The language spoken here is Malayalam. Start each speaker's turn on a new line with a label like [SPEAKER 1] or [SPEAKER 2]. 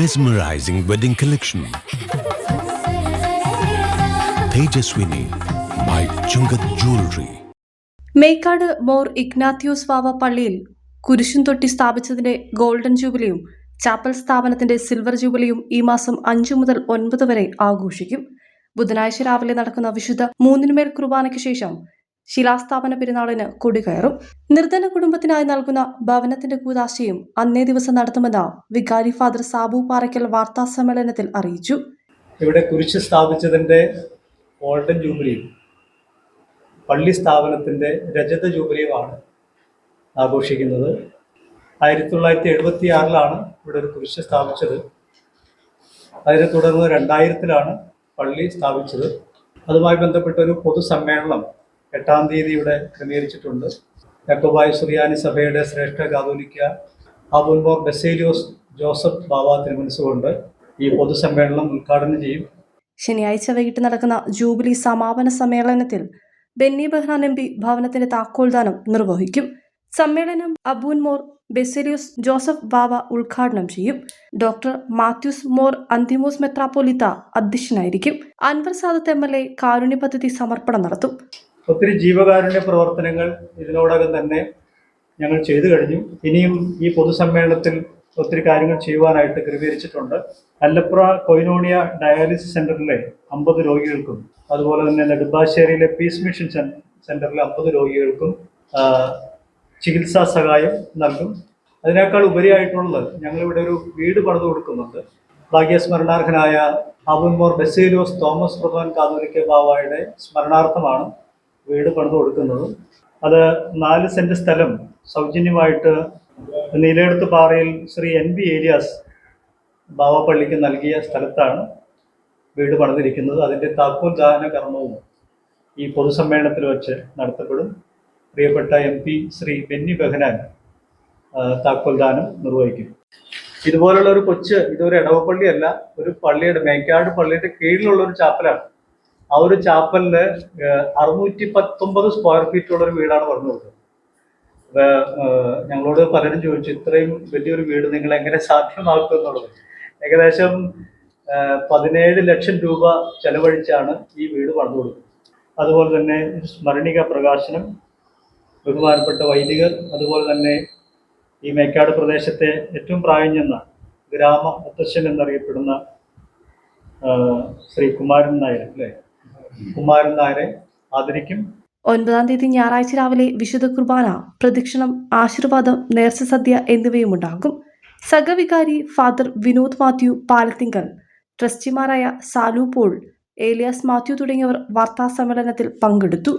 [SPEAKER 1] mesmerizing wedding collection Tejaswini by Chungath jewellery
[SPEAKER 2] Mekkad Mor Ignatios വാവ പള്ളിയിൽ കുരിശും തൊട്ടി സ്ഥാപിച്ചതിന്റെ ഗോൾഡൻ ജൂബിലിയും ചാപ്പൽ സ്ഥാപനത്തിന്റെ സിൽവർ ജൂബിലിയും ഈ മാസം അഞ്ചു മുതൽ ഒൻപത് വരെ ആഘോഷിക്കും. ബുധനാഴ്ച രാവിലെ നടക്കുന്ന വിശുദ്ധ മൂന്നിനുമേൽ കുർബാനയ്ക്ക് ശേഷം ശിലാസ്ഥാപന പെരുന്നാളിന് കൊടികയറും. നിർധന കുടുംബത്തിനായി നൽകുന്ന ഭവനത്തിന്റെ കൂതാശയും അന്നേ ദിവസം നടത്തുമെന്ന് വികാരി ഫാദർ സാബു പാറയ്ക്കൽ വാർത്താ സമ്മേളനത്തിൽ അറിയിച്ചു.
[SPEAKER 3] ഇവിടെ കുരിശ് സ്ഥാപിച്ചതിന്റെ ഗോൾഡൻ ജൂബിലിയും പള്ളി സ്ഥാപനത്തിന്റെ രജത ജൂബിലിയുമാണ് ആഘോഷിക്കുന്നത്. ആയിരത്തി തൊള്ളായിരത്തി എഴുപത്തി ആറിലാണ് ഇവിടെ ഒരു കുരിശ് സ്ഥാപിച്ചത്. അതിനെ തുടർന്ന് രണ്ടായിരത്തിലാണ് പള്ളി സ്ഥാപിച്ചത്. അതുമായി ബന്ധപ്പെട്ട ഒരു പൊതുസമ്മേളനം എട്ടാം തീയതി ഇവിടെ ക്രമീകരിച്ചിട്ടുണ്ട്. യാക്കോബായ് സുറിയാനി സഭയുടെ ശ്രേഷ്ഠ കാതോലിക്ക ആബുൽമോർ ബെസേലിയോസ് ജോസഫ് ബാബ തിരുമനസുകൊണ്ട് ഈ പൊതുസമ്മേളനം ഉദ്ഘാടനം ചെയ്യും.
[SPEAKER 2] ശനിയാഴ്ച വൈകിട്ട് നടക്കുന്ന ജൂബിലി സമാപന സമ്മേളനത്തിൽ ബെന്നി ബെഹ്റാൻ എം പി ഭവനത്തിന്റെ താക്കോൽദാനം നിർവഹിക്കും. സമ്മേളനം അബൂൻ മോർ ബെസേലിയോസ് ജോസഫ് ബാബ ഉദ്ഘാടനം ചെയ്യും. ഡോക്ടർ മാത്യൂസ് മോർ അന്തിമോസ് മെത്രാപ്പോലിത്ത അധ്യക്ഷനായിരിക്കും. Anwar Sadath M L A കാരുണ്യ പദ്ധതി സമർപ്പണം നടത്തും.
[SPEAKER 3] ഒത്തിരി ജീവകാരുണ്യ പ്രവർത്തനങ്ങൾ ഇതിനോടകം തന്നെ ഞങ്ങൾ ചെയ്തു കഴിഞ്ഞു. ഇനിയും ഈ പൊതുസമ്മേളനത്തിൽ ഒത്തിരി കാര്യങ്ങൾ ചെയ്യുവാനായിട്ട് ക്രമീകരിച്ചിട്ടുണ്ട്. അല്ലപ്ര കൊയിനോണിയ ഡയാലിസിസ് സെന്ററിലെ അമ്പത് രോഗികൾക്കും അതുപോലെ തന്നെ നെടുമ്പാശ്ശേരിയിലെ പീസ് മിഷൻ സെന്ററിലെ അമ്പത് രോഗികൾക്കും ചികിത്സാ സഹായം നൽകും. അതിനേക്കാൾ ഉപരിയായിട്ടുള്ളത് ഞങ്ങളിവിടെ ഒരു വീട് പണിത് കൊടുക്കുന്നുണ്ട്. ഭാഗ്യസ്മരണാർഹനായ ആബുൻമോർ ബസേലോസ് തോമസ് പ്രധാൻ കാതോലിക്ക ബാവായുടെ സ്മരണാർത്ഥമാണ്. വീട് പണിത് കൊടുക്കുന്നത്. അത് നാല് സെന്റ് സ്ഥലം സൗജന്യമായിട്ട് നീലയെടുത്ത് പാറയിൽ ശ്രീ എൻ ബി ഏരിയാസ് ബാവപ്പള്ളിക്ക് നൽകിയ സ്ഥലത്താണ് വീട് പണിതിരിക്കുന്നത്. അതിന്റെ താക്കോൽ ദാന കർമ്മവും ഈ പൊതുസമ്മേളനത്തിൽ വെച്ച് നടത്തപ്പെടും. പ്രിയപ്പെട്ട എം പി ശ്രീ ബെന്നി ബെഹനാൻ താക്കോൽ ദാനം നിർവഹിക്കും. ഇതുപോലുള്ള ഒരു കൊച്ച് ഇതൊരു ഇടവപ്പള്ളിയല്ല ഒരു പള്ളിയുടെ മേക്കാട് പള്ളിയുടെ കീഴിലുള്ള ഒരു ചാപ്പലാണ്. ആ ഒരു ചാപ്പലിന് അറുന്നൂറ്റി പത്തൊമ്പത് സ്ക്വയർ ഫീറ്റ് ഉള്ള ഒരു വീടാണ് പറഞ്ഞു കൊടുത്തത്. ഞങ്ങളോട് പലരും ചോദിച്ചു ഇത്രയും വലിയൊരു വീട് നിങ്ങൾ എങ്ങനെ സാധ്യമാക്കും എന്നുള്ളത്? ഏകദേശം പതിനേഴ് ലക്ഷം രൂപ ചെലവഴിച്ചാണ് ഈ വീട് പണിതു കൊടുത്തത്. അതുപോലെ തന്നെ സ്മരണിക പ്രകാശനം ബഹുമാനപ്പെട്ട വൈദികർ അതുപോലെ തന്നെ ഈ മേക്കാട് പ്രദേശത്തെ ഏറ്റവും പ്രായം ചെന്ന ഗ്രാമ മുത്തശ്ശൻ എന്നറിയപ്പെടുന്ന ശ്രീ കുമാരൻ നായർ അല്ലേ? കുമാരൻ നായരെ ആദരിക്കും.
[SPEAKER 2] ഒൻപതാം തീയതി ഞായറാഴ്ച രാവിലെ വിശുദ്ധ കുർബാന പ്രദക്ഷിണം ആശീർവാദം നേർച്ച സദ്യ എന്നിവയും ഉണ്ടാകും സഹവികാരി ഫാദർ വിനോദ് മാത്യു പാലത്തിങ്കൽ ട്രസ്റ്റിമാരായ സാലു പോൾ ഏലിയാസ് മാത്യു തുടങ്ങിയവർ വാർത്താ സമ്മേളനത്തിൽ പങ്കെടുത്തു.